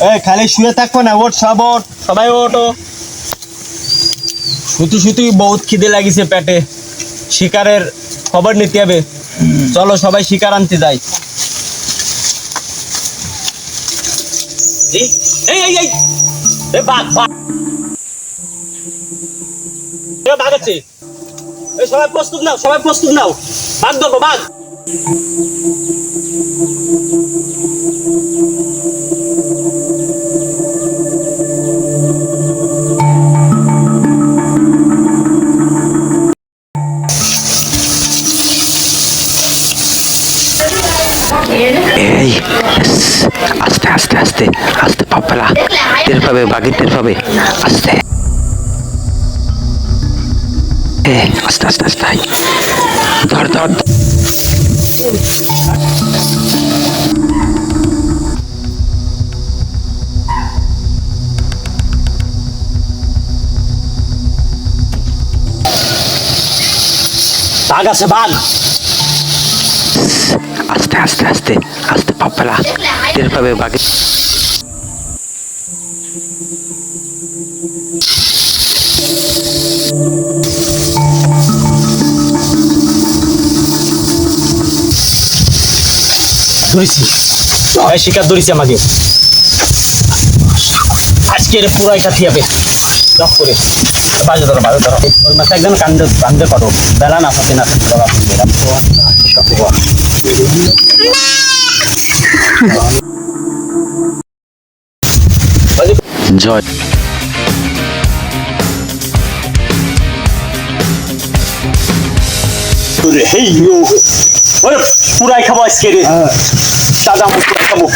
এই। খালি শুয়ে থাকব না, ওঠ, সব ওঠ, সবাই ওঠো। শুধু শুধু বহুত খিদে লাগিছে পেটে। শিকারের খবর নিতে হবে। চলো সবাই শিকার আনতে যাই। এই এই এই এই। এ বাঘ বাঘ। এ বাঘ আছে। এই সবাই প্রস্তুত নাও, সবাই প্রস্তুত নাও। বাঘ ধরবো, বাঘ। এই আস্তে আস্তে আস্তে আস্তে পাপলা টের পাবে বাঘের টের পাবে আস্তে এ আস্তে আস্তে আস্তে আই। ধর ধর বাঘ আছে বাঘ আস্তে আস্তে আস্তে আস্তে পাপলা টের পাবে শিকার ধরেছি আমাকে। আজকে এর পুরাই কাঠি হবে লক করে। বাজে ধরো বাজে ধরো। ওই মাথা একদম কান্দে কান্দে করো। বেলা না থাকে না Enjoy. 그래 헤이요. 어휴 후라이 카바스케리 짜장 먹고